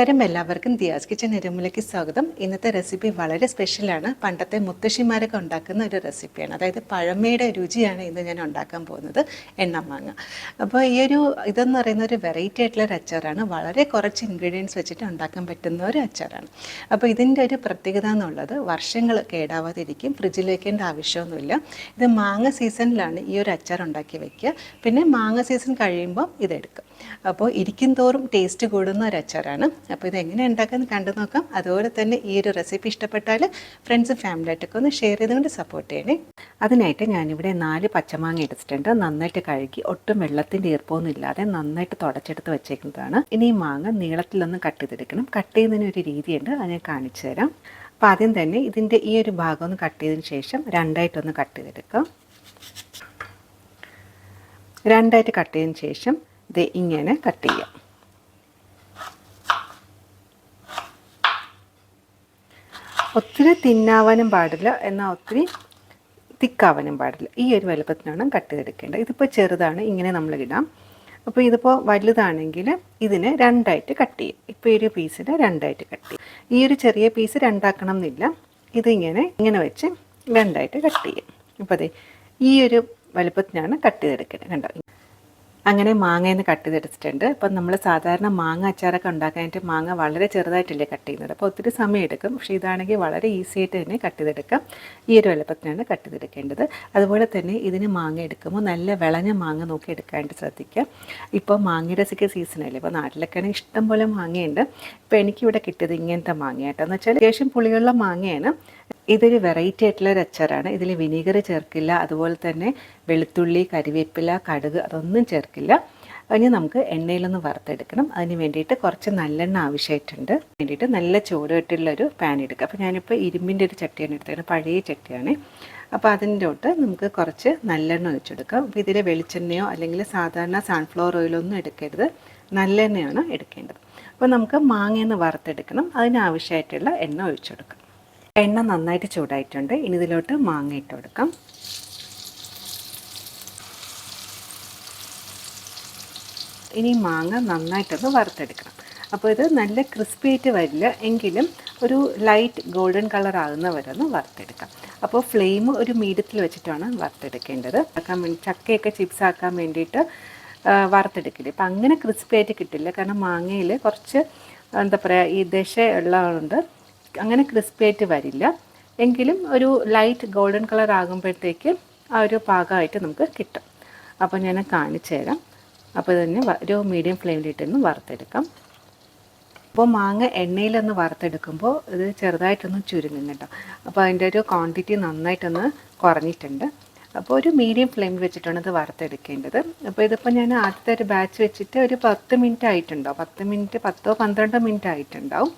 നമസ്കാരം. എല്ലാവർക്കും ദിയാസ് കിച്ചൻ എരുമലയ്ക്ക് സ്വാഗതം. ഇന്നത്തെ റെസിപ്പി വളരെ സ്പെഷ്യലാണ് പണ്ടത്തെ മുത്തശ്ശിമാരൊക്കെ ഉണ്ടാക്കുന്ന ഒരു റെസിപ്പിയാണ്. അതായത് പഴമയുടെ രുചിയാണ് ഇന്ന് ഞാൻ ഉണ്ടാക്കാൻ പോകുന്നത്. എണ്ണമാങ്ങ അപ്പോൾ ഈ ഒരു ഇതെന്ന് പറയുന്ന ഒരു വെറൈറ്റി ആയിട്ടുള്ള ഒരു അച്ചാറാണ്. വളരെ കുറച്ച് ഇൻഗ്രീഡിയൻസ് വെച്ചിട്ട് ഉണ്ടാക്കാൻ പറ്റുന്ന ഒരു അച്ചാറാണ്. അപ്പോൾ ഇതിന്റെ ഒരു പ്രത്യേകത എന്നുള്ളത് വർഷങ്ങൾ കേടാവാതിരിക്കും. ഫ്രിഡ്ജിൽ വെക്കേണ്ട ആവശ്യമൊന്നുമില്ല. ഇത് മാങ്ങ സീസണിലാണ് ഈ ഒരു അച്ചാർ ഉണ്ടാക്കി വെക്കുക. പിന്നെ മാങ്ങ സീസൺ കഴിയുമ്പോൾ ഇതെടുക്കും അപ്പോൾ ഇരിക്കും തോറും ടേസ്റ്റ് കൂടുന്ന ഒരു അച്ചാറാണ്. അപ്പോൾ ഇതെങ്ങനെ ഉണ്ടാക്കാമെന്ന് കണ്ടു നോക്കാം. അതുപോലെ തന്നെ ഈ ഒരു റെസിപ്പി ഇഷ്ടപ്പെട്ടാൽ ഫ്രണ്ട്സും ഫാമിലിയായിട്ടൊക്കെ ഒന്ന് ഷെയർ ചെയ്തുകൊണ്ട് സപ്പോർട്ട് ചെയ്യണേ. അതിനായിട്ട് ഞാനിവിടെ നാല് പച്ചമാങ്ങ എടുത്തിട്ടുണ്ട്. നന്നായിട്ട് കഴുകി ഒട്ടും വെള്ളത്തിന്റെ ഈർപ്പമൊന്നും ഇല്ലാതെ നന്നായിട്ട് തുടച്ചെടുത്ത് വെച്ചേക്കുന്നതാണ്. ഇനി ഈ മാങ്ങ നീളത്തിലൊന്ന് കട്ട് ചെയ്തെടുക്കണം. കട്ട് ചെയ്യുന്നതിന് ഒരു രീതിയുണ്ട്. അത് ഞാൻ കാണിച്ചു തരാം. അപ്പോൾ ആദ്യം തന്നെ ഇതിന്റെ ഈ ഒരു ഭാഗം ഒന്ന് കട്ട് ചെയ്തതിന് ശേഷം രണ്ടായിട്ടൊന്ന് കട്ട് ചെയ്തെടുക്കാം. രണ്ടായിട്ട് കട്ട് ചെയ്തതിന് ശേഷം ഇത് ഇങ്ങനെ കട്ട് ചെയ്യാം. ഒത്തിരി തിന്നാവാനും പാടില്ല എന്നാൽ ഒത്തിരി തിക്കാവാനും പാടില്ല. ഈ ഒരു വലുപ്പത്തിനാണ് കട്ട് ചെയ്തെടുക്കേണ്ടത് ഇതിപ്പോൾ ചെറുതാണ് ഇങ്ങനെ നമ്മൾ ഇടാം. അപ്പോൾ ഇതിപ്പോൾ വലുതാണെങ്കിൽ ഇതിനെ രണ്ടായിട്ട് കട്ട് ചെയ്യും. ഇപ്പോൾ ഈ ഒരു പീസിനെ രണ്ടായിട്ട് കട്ട് ചെയ്യും. ഈ ഒരു ചെറിയ പീസ് രണ്ടാക്കണം എന്നില്ല. ഇതിങ്ങനെ ഇങ്ങനെ വെച്ച് രണ്ടായിട്ട് കട്ട് ചെയ്യും. അപ്പോൾ അതെ ഈ ഒരു വലുപ്പത്തിനാണ് കട്ട് ചെയ്തെടുക്കേണ്ടത്. കണ്ടോ? അങ്ങനെ മാങ്ങയെന്ന് കട്ട് ചെയ്തെടുത്തിട്ടുണ്ട്. അപ്പം നമ്മൾ സാധാരണ മാങ്ങ അച്ചാറൊക്കെ ഉണ്ടാക്കാനായിട്ട് മാങ്ങ വളരെ ചെറുതായിട്ടല്ലേ കട്ട് ചെയ്യുന്നത്. അപ്പോൾ ഒത്തിരി സമയം എടുക്കും. പക്ഷേ ഇതാണെങ്കിൽ വളരെ ഈസി ആയിട്ട് തന്നെ കട്ട് ചെയ്തെടുക്കാം. ഈ ഒരു വലുപ്പത്തിനാണ് കട്ട് ചെയ്തെടുക്കേണ്ടത്. അതുപോലെ തന്നെ ഇതിന് മാങ്ങ എടുക്കുമ്പോൾ നല്ല വിളഞ്ഞ മാങ്ങ നോക്കി എടുക്കാനായിട്ട് ശ്രദ്ധിക്കുക ഇപ്പോൾ മാങ്ങയുടെ ഒക്കെ സീസണല്ലേ ഇപ്പോൾ നാട്ടിലൊക്കെ ആണെങ്കിൽ ഇഷ്ടംപോലെ മാങ്ങയുണ്ട്. ഇപ്പോൾ എനിക്കിവിടെ കിട്ടിയത് ഇങ്ങനത്തെ മാങ്ങയായിട്ടെന്ന് വെച്ചാൽ അത്യാവശ്യം പുളിയുള്ള മാങ്ങയാണ്. ഇതൊരു വെറൈറ്റി ആയിട്ടുള്ള ഒരു അച്ചാറാണ്. ഇതിൽ വിനീഗർ ചേർക്കില്ല അതുപോലെ തന്നെ വെളുത്തുള്ളി കരിവേപ്പില കടുക് അതൊന്നും ചേർക്കില്ല. അതിന് നമുക്ക് എണ്ണയിലൊന്ന് വറുത്തെടുക്കണം. അതിന് വേണ്ടിയിട്ട് കുറച്ച് നല്ലെണ്ണ ആവശ്യമായിട്ടുണ്ട്. വേണ്ടിയിട്ട് നല്ല ചൂടുകെട്ടുള്ളൊരു പാൻ എടുക്കുക. അപ്പോൾ ഞാനിപ്പോൾ ഇരുമ്പിന്റെ ഒരു ചട്ടിയാണ് എടുത്തത് പഴയ ചട്ടിയാണ്. അപ്പോൾ അതിന്റെ തൊട്ട് നമുക്ക് കുറച്ച് നല്ലെണ്ണ ഒഴിച്ചെടുക്കാം. അപ്പോൾ ഇതിൽ വെളിച്ചെണ്ണയോ അല്ലെങ്കിൽ സാധാരണ സൺഫ്ലവർ ഓയിലോ ഒന്നും എടുക്കരുത്. നല്ലെണ്ണയാണ് എടുക്കേണ്ടത്. അപ്പോൾ നമുക്ക് മാങ്ങയെന്ന് വറുത്തെടുക്കണം. അതിനാവശ്യമായിട്ടുള്ള എണ്ണ ഒഴിച്ചെടുക്കാം. എണ്ണ നന്നായിട്ട് ചൂടായിട്ടുണ്ട്. ഇനി ഇതിലോട്ട് മാങ്ങ ഇട്ട് കൊടുക്കാം. ഇനി മാങ്ങ നന്നായിട്ടൊന്ന് വറുത്തെടുക്കണം. അപ്പോൾ ഇത് നല്ല ക്രിസ്പി ആയിട്ട് വരില്ല. എങ്കിലും ഒരു ലൈറ്റ് ഗോൾഡൻ കളർ ആകുന്ന വരെ ഒന്ന് വറുത്തെടുക്കാം. അപ്പോൾ ഫ്ലെയിം ഒരു മീഡിയത്തിൽ വെച്ചിട്ടാണ് വറുത്തെടുക്കേണ്ടത്. ആക്കാൻ വേണ്ടി ചക്കയൊക്കെ ചിപ്സ് ആക്കാൻ വേണ്ടിയിട്ട് വറുത്തെടുക്കില്ല. ഇപ്പം അങ്ങനെ ക്രിസ്പി ആയിട്ട് കിട്ടില്ല. കാരണം മാങ്ങയിൽ കുറച്ച് എന്താ പറയുക ഈ ദശ ഉള്ളതുകൊണ്ട് അങ്ങനെ ക്രിസ്പി ആയിട്ട് വരില്ല. എങ്കിലും ഒരു ലൈറ്റ് ഗോൾഡൻ കളർ ആകുമ്പോഴത്തേക്ക് ആ ഒരു പാകമായിട്ട് നമുക്ക് കിട്ടും. അപ്പോൾ ഞാൻ കാണിച്ചു തരാം. അപ്പോൾ തന്നെ ഒരു മീഡിയം ഫ്ലെയിമിലിട്ടൊന്ന് വറുത്തെടുക്കാം. അപ്പോൾ മാങ്ങ എണ്ണയിലൊന്ന് വറുത്തെടുക്കുമ്പോൾ ഇത് ചെറുതായിട്ടൊന്ന് ചുരുങ്ങും കേട്ടോ. അപ്പോൾ അതിന്റെ ഒരു ക്വാണ്ടിറ്റി നന്നായിട്ടൊന്ന് കുറഞ്ഞിട്ടുണ്ട്. അപ്പോൾ ഒരു മീഡിയം ഫ്ലെയിമിൽ വെച്ചിട്ടാണ് ഇത് വറുത്തെടുക്കേണ്ടത്. അപ്പോൾ ഇതിപ്പോൾ ഞാൻ ആദ്യത്തെ ഒരു ബാച്ച് വെച്ചിട്ട് ഒരു പത്ത് മിനിറ്റ് ആയിട്ടുണ്ടാവും. പത്ത് മിനിറ്റ് പത്തോ പന്ത്രണ്ടോ മിനിറ്റ് ആയിട്ടുണ്ടാവും.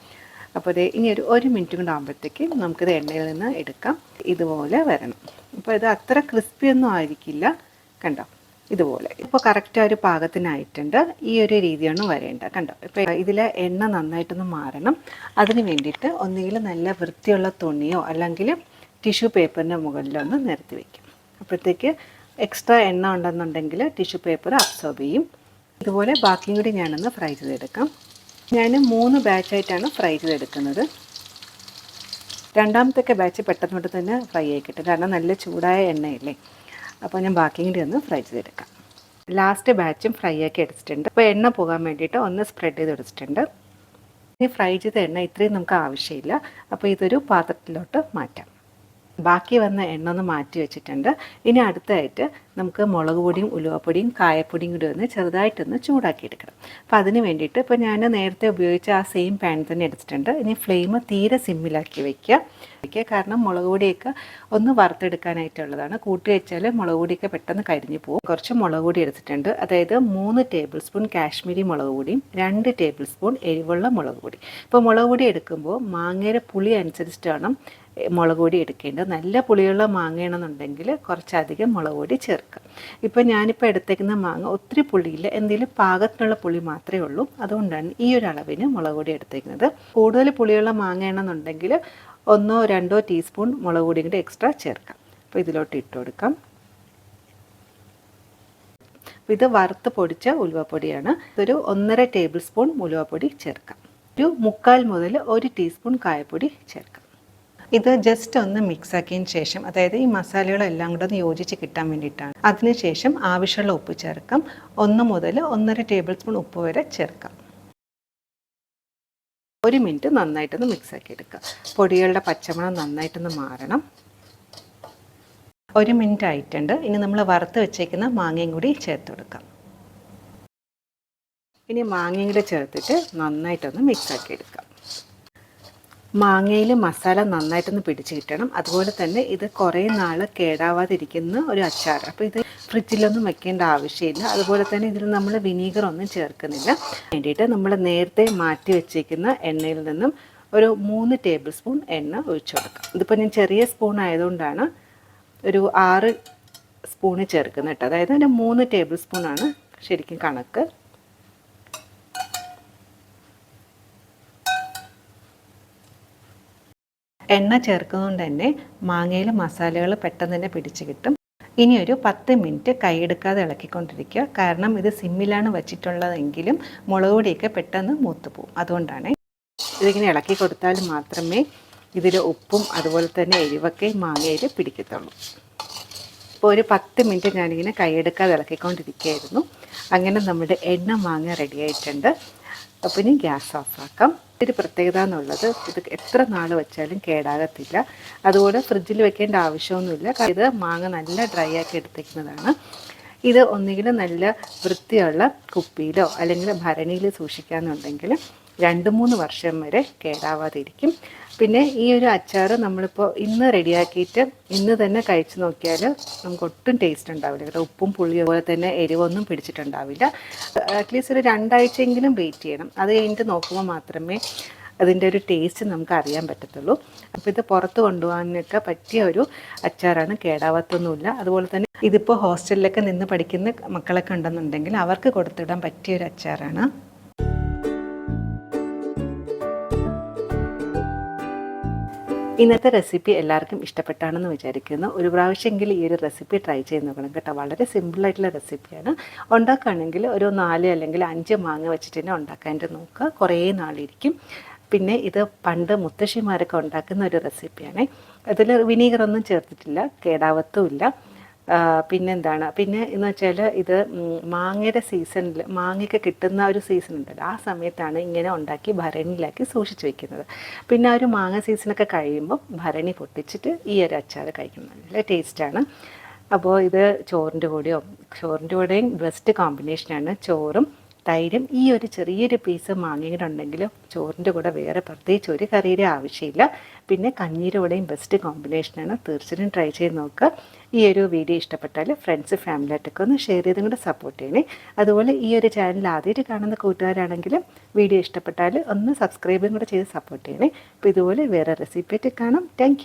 അപ്പോൾ ഇത് ഇനി ഒരു ഒരു മിനിറ്റ് കൊണ്ട് ആകുമ്പോഴത്തേക്ക് നമുക്കിത് എണ്ണയിൽ നിന്ന് എടുക്കാം. ഇതുപോലെ വരണം. അപ്പോൾ ഇത് അത്ര ക്രിസ്പി ഒന്നും ആയിരിക്കില്ല. കണ്ടോ? ഇതുപോലെ. ഇപ്പോൾ കറക്റ്റ് ഒരു പാകത്തിനായിട്ടുണ്ട്. ഈ ഒരു രീതിയാണ് വരേണ്ടത്. കണ്ടോ? ഇപ്പോൾ ഇതിൽ എണ്ണ നന്നായിട്ടൊന്ന് മാറണം. അതിന് വേണ്ടിയിട്ട് ഒന്നുകിൽ നല്ല വൃത്തിയുള്ള തുണിയോ അല്ലെങ്കിൽ ടിഷ്യൂ പേപ്പറിന്റെ മുകളിലൊന്ന് നിരത്തി വയ്ക്കും അപ്പോഴത്തേക്ക് എക്സ്ട്രാ എണ്ണ ഉണ്ടെന്നുണ്ടെങ്കിൽ ടിഷ്യൂ പേപ്പർ അബ്സോർബ് ചെയ്യും. ഇതുപോലെ ബാക്കിയും കൂടി ഞാനൊന്ന് ഫ്രൈ ചെയ്തെടുക്കാം. ഞാൻ മൂന്ന് ബാച്ചായിട്ടാണ് ഫ്രൈ ചെയ്തെടുക്കുന്നത്. രണ്ടാമത്തെ ബാച്ച് പെട്ടെന്ന് തൊട്ട് തന്നെ ഫ്രൈ ആയി കിട്ടും. കാരണം നല്ല ചൂടായ എണ്ണയല്ലേ. അപ്പോൾ ഞാൻ ബാക്കിയും കൂടി ഒന്ന് ഫ്രൈ ചെയ്തെടുക്കാം. ലാസ്റ്റ് ബാച്ചും ഫ്രൈ ആക്കി എടുത്തിട്ടുണ്ട്. അപ്പോൾ എണ്ണ പോകാൻ വേണ്ടിയിട്ട് ഒന്ന് സ്പ്രെഡ് ചെയ്ത് എടുത്തിട്ടുണ്ട്. ഇനി ഫ്രൈ ചെയ്ത എണ്ണ ഇത്രയും നമുക്ക് ആവശ്യമില്ല. അപ്പോൾ ഇതൊരു പാത്രത്തിലോട്ട് മാറ്റാം. ബാക്കി വന്ന എണ്ണ ഒന്ന് മാറ്റി വെച്ചിട്ടുണ്ട്. ഇനി അടുത്തായിട്ട് നമുക്ക് മുളക് പൊടിയും ഉലുവപ്പൊടിയും കായപ്പൊടിയും കൂടി ഒന്ന് ചെറുതായിട്ടൊന്ന് ചൂടാക്കി എടുക്കണം അപ്പോൾ അതിന് വേണ്ടിയിട്ട് ഇപ്പോൾ ഞാൻ നേരത്തെ ഉപയോഗിച്ച ആ സെയിം പാൻ തന്നെ എടുത്തിട്ടുണ്ട്. ഇനി ഫ്ലെയിം തീരെ സിമ്മിലാക്കി വയ്ക്കുക വയ്ക്കുക കാരണം മുളക് പൊടിയൊക്കെ ഒന്ന് വറുത്തെടുക്കാനായിട്ടുള്ളതാണ്. കൂട്ടി വെച്ചാൽ മുളക് പൊടിയൊക്കെ പെട്ടെന്ന് കരിഞ്ഞു പോകും. കുറച്ച് മുളക് പൊടി എടുത്തിട്ടുണ്ട്. അതായത് മൂന്ന് ടേബിൾ സ്പൂൺ കാശ്മീരി മുളക് പൊടിയും രണ്ട് ടേബിൾ സ്പൂൺ എരിവുള്ള മുളക് പൊടി. ഇപ്പോൾ മുളക് പൊടി എടുക്കുമ്പോൾ മാങ്ങയുടെ പുളി അനുസരിച്ചിട്ട് വേണം മുളക് പൊടി എടുക്കേണ്ടത്. നല്ല പുളിയുള്ള മാങ്ങയാണെന്നുണ്ടെങ്കിൽ കുറച്ചധികം മുളക് പൊടി ചേർക്കാം. ഇപ്പോൾ ഞാനിപ്പോൾ എടുത്തേക്കുന്ന മാങ്ങ ഒത്തിരി പുളിയില്ല. എന്തെങ്കിലും പാകത്തിനുള്ള പുളി മാത്രമേ ഉള്ളൂ. അതുകൊണ്ടാണ് ഈ ഒരു അളവിന് മുളക് പൊടി എടുത്തേക്കുന്നത്. കൂടുതൽ പുളിയുള്ള മാങ്ങയാണെന്നുണ്ടെങ്കിൽ ഒന്നോ രണ്ടോ ടീസ്പൂൺ മുളക് പൊടി കൂടി എക്സ്ട്രാ ചേർക്കാം. അപ്പോൾ ഇതിലോട്ട് ഇട്ട് കൊടുക്കാം. ഇത് വറുത്ത് പൊടിച്ച ഉലുവപ്പൊടിയാണ്. ഇതൊരു ഒന്നര ടേബിൾ സ്പൂൺ ഉലുവപ്പൊടി ചേർക്കാം. ഒരു മുക്കാൽ മുതൽ ഒരു ടീസ്പൂൺ കായപ്പൊടി ചേർക്കാം. ഇത് ജസ്റ്റ് ഒന്ന് മിക്സ് ആക്കിയതിന് ശേഷം അതായത് ഈ മസാലകളെല്ലാം കൂടെ ഒന്ന് യോജിച്ച് കിട്ടാൻ വേണ്ടിയിട്ടാണ്. അതിനുശേഷം ആവശ്യമുള്ള ഉപ്പ് ചേർക്കാം. ഒന്ന് മുതൽ ഒന്നര ടേബിൾ സ്പൂൺ ഉപ്പ് വരെ ചേർക്കാം. ഒരു മിനിറ്റ് നന്നായിട്ടൊന്ന് മിക്സ് ആക്കി എടുക്കുക പൊടികളുടെ പച്ചമണം നന്നായിട്ടൊന്ന് മാറണം. ഒരു മിനിറ്റ് ആയിട്ടുണ്ട്. ഇനി നമ്മൾ വറുത്ത് വെച്ചേക്കുന്ന മാങ്ങയും കൂടി ചേർത്ത് കൊടുക്കാം. ഇനി മാങ്ങയും കൂടി ചേർത്തിട്ട് നന്നായിട്ടൊന്ന് മിക്സ് ആക്കി എടുക്കാം. മാങ്ങയിൽ മസാല നന്നായിട്ടൊന്ന് പിടിച്ച് കിട്ടണം. അതുപോലെ തന്നെ ഇത് കുറേ നാൾ കേടാവാതിരിക്കുന്ന ഒരു അച്ചാർ അപ്പോൾ ഇത് ഫ്രിഡ്ജിലൊന്നും വെക്കേണ്ട ആവശ്യമില്ല. അതുപോലെ തന്നെ ഇതിൽ നമ്മൾ വിനീഗർ ഒന്നും ചേർക്കുന്നില്ല. വേണ്ടിയിട്ട് നമ്മൾ നേരത്തെ മാറ്റി വെച്ചിരിക്കുന്ന എണ്ണയിൽ നിന്നും ഒരു മൂന്ന് ടേബിൾ സ്പൂൺ എണ്ണ ഒഴിച്ചു കൊടുക്കാം. ഇതിപ്പോൾ ഞാൻ ചെറിയ സ്പൂൺ ആയതുകൊണ്ടാണ് ഒരു ആറ് സ്പൂണ് ചേർക്കുന്നത് കേട്ടോ. അതായത് ഒരു മൂന്ന് ടേബിൾ സ്പൂണാണ് ശരിക്കും കണക്ക്. എണ്ണ ചേർക്കുന്നതുകൊണ്ട് തന്നെ മാങ്ങയിൽ മസാലകൾ പെട്ടെന്ന് തന്നെ പിടിച്ച് കിട്ടും. ഇനി ഒരു പത്ത് മിനിറ്റ് കൈയെടുക്കാതെ ഇളക്കിക്കൊണ്ടിരിക്കുക. കാരണം ഇത് സിമ്മിലാണ് വച്ചിട്ടുള്ളതെങ്കിലും മുളക് പൊടിയൊക്കെ പെട്ടെന്ന് മൂത്ത് പോകും അതുകൊണ്ടാണ് ഇതിങ്ങനെ ഇളക്കി കൊടുത്താൽ മാത്രമേ ഇതിൽ ഉപ്പും അതുപോലെ തന്നെ എരിവൊക്കെ മാങ്ങയിൽ പിടിക്കത്തുള്ളൂ. ഇപ്പോൾ ഒരു പത്ത് മിനിറ്റ് ഞാനിങ്ങനെ കൈയെടുക്കാതെ ഇളക്കിക്കൊണ്ടിരിക്കുകയായിരുന്നു. അങ്ങനെ നമ്മുടെ എണ്ണ മാങ്ങ റെഡി അപ്പോൾ ഇനി ഗ്യാസ് ഓഫാക്കാം. ഒത്തിരി പ്രത്യേകത എന്നുള്ളത് ഇത് എത്ര നാൾ വെച്ചാലും കേടാകത്തില്ല. അതുപോലെ ഫ്രിഡ്ജിൽ വെക്കേണ്ട ആവശ്യമൊന്നുമില്ല. ഇത് മാങ്ങ നല്ല ഡ്രൈ ആക്കി എടുത്തേക്കുന്നതാണ്. ഇത് ഒന്നുകിൽ നല്ല വൃത്തിയുള്ള കുപ്പിയിലോ അല്ലെങ്കിൽ ഭരണിയിൽ സൂക്ഷിക്കാമെന്നുണ്ടെങ്കിൽ രണ്ട് മൂന്ന് വർഷം വരെ കേടാവാതിരിക്കും. പിന്നെ ഈ ഒരു അച്ചാർ നമ്മളിപ്പോൾ ഇന്ന് റെഡിയാക്കിയിട്ട് ഇന്ന് തന്നെ കഴിച്ചു നോക്കിയാൽ നമുക്ക് ഒട്ടും ടേസ്റ്റ് ഉണ്ടാവില്ല. കേട്ടോ ഉപ്പും പുളിയും പോലെ തന്നെ എരിവൊന്നും പിടിച്ചിട്ടുണ്ടാവില്ല. അറ്റ്ലീസ്റ്റ് ഒരു രണ്ടാഴ്ചയെങ്കിലും വെയിറ്റ് ചെയ്യണം. അത് കഴിഞ്ഞിട്ട് നോക്കുമ്പോൾ മാത്രമേ അതിന്റെ ഒരു ടേസ്റ്റ് നമുക്ക് അറിയാൻ പറ്റത്തുള്ളൂ. അപ്പോൾ ഇത് പുറത്ത് കൊണ്ടുപോകാനൊക്കെ പറ്റിയ ഒരു അച്ചാറാണ്. കേടാവാത്തൊന്നുമില്ല. അതുപോലെ തന്നെ ഇതിപ്പോൾ ഹോസ്റ്റലിലൊക്കെ നിന്ന് പഠിക്കുന്ന മക്കളൊക്കെ ഉണ്ടെന്നുണ്ടെങ്കിൽ അവർക്ക് കൊടുത്തിടാൻ പറ്റിയ ഒരു അച്ചാറാണ്. ഇന്നത്തെ റെസിപ്പി എല്ലാവർക്കും ഇഷ്ടപ്പെട്ടാണെന്ന് വിചാരിക്കുന്നു. ഒരു പ്രാവശ്യമെങ്കിലും ഈ ഒരു റെസിപ്പി ട്രൈ ചെയ്ത് നോക്കണം കേട്ടോ. വളരെ സിമ്പിളായിട്ടുള്ള റെസിപ്പിയാണ്. ഉണ്ടാക്കുകയാണെങ്കിൽ ഒരു നാല് അല്ലെങ്കിൽ അഞ്ച് മാങ്ങ വെച്ചിട്ട് തന്നെ ഉണ്ടാക്കാനായിട്ട് നോക്കുക. കുറേ നാളിരിക്കും. പിന്നെ ഇത് പണ്ട് മുത്തശ്ശിമാരൊക്കെ ഉണ്ടാക്കുന്ന ഒരു റെസിപ്പിയാണ്. അതിൽ വിനീഗറൊന്നും ചേർത്തിട്ടില്ല. കേടാവത്തുമില്ല പിന്നെന്താണ്? പിന്നെ എന്ന് വെച്ചാൽ ഇത് മാങ്ങയുടെ സീസണിൽ മാങ്ങയൊക്കെ കിട്ടുന്ന ഒരു സീസൺ ഉണ്ടല്ലോ ആ സമയത്താണ് ഇങ്ങനെ ഉണ്ടാക്കി ഭരണിയിലാക്കി സൂക്ഷിച്ച് വെക്കുന്നത്. പിന്നെ ആ ഒരു മാങ്ങ സീസണൊക്കെ കഴിയുമ്പോൾ ഭരണി പൊട്ടിച്ചിട്ട് ഈ ഒരു അച്ചാർ കഴിക്കുന്നത് നല്ല ടേസ്റ്റാണ്. അപ്പോൾ ഇത് ചോറിന്റെ കൂടെയോ ചോറിന്റെ കൂടെയും ബെസ്റ്റ് കോമ്പിനേഷനാണ് ചോറും തൈരും ഈ ഒരു ചെറിയൊരു പീസ് മാങ്ങയുടെ ചോറിന്റെ കൂടെ വേറെ പ്രത്യേകിച്ച് ഒരു കറിയുടെ ആവശ്യമില്ല. പിന്നെ കഞ്ഞീരോടെയും ബെസ്റ്റ് കോമ്പിനേഷനാണ് തീർച്ചയായും ട്രൈ ചെയ്ത് നോക്കുക ഈ ഒരു വീഡിയോ ഇഷ്ടപ്പെട്ടാൽ ഫ്രണ്ട്സ് ഫാമിലിയായിട്ടൊക്കെ ഒന്ന് ഷെയർ ചെയ്തും കൂടെ സപ്പോർട്ട് ചെയ്യണേ. അതുപോലെ ഈ ഒരു ചാനൽ ആദ്യമായിട്ട് കാണുന്ന കൂട്ടുകാരാണെങ്കിലും വീഡിയോ ഇഷ്ടപ്പെട്ടാൽ ഒന്ന് സബ്സ്ക്രൈബും കൂടെ ചെയ്ത് സപ്പോർട്ട് ചെയ്യണേ. അപ്പോൾ ഇതുപോലെ വേറെ റെസിപ്പി ആയിട്ട് കാണാം. താങ്ക്